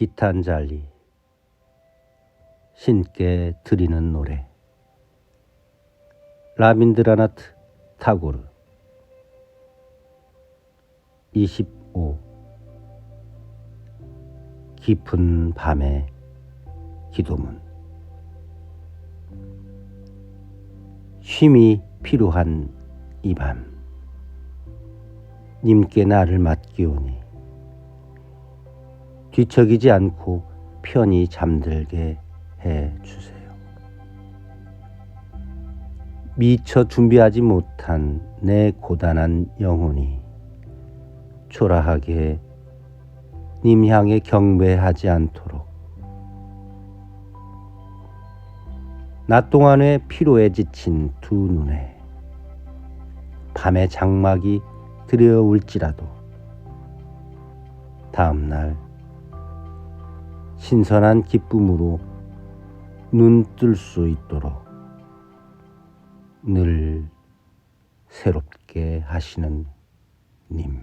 기타 한 잘리 신께 드리는 노래. 라빈드라나트 타고르 25 깊은 밤의 기도문. 쉼이 필요한 이 밤 님께 나를 맡기오니 뒤척이지 않고 편히 잠들게 해 주세요. 미처 준비하지 못한 내 고단한 영혼이 초라하게 님 향해 경배하지 않도록 낮 동안에 피로에 지친 두 눈에 밤의 장막이 들여올지라도 다음날 신선한 기쁨으로 눈 뜰 수 있도록 늘 새롭게 하시는 님.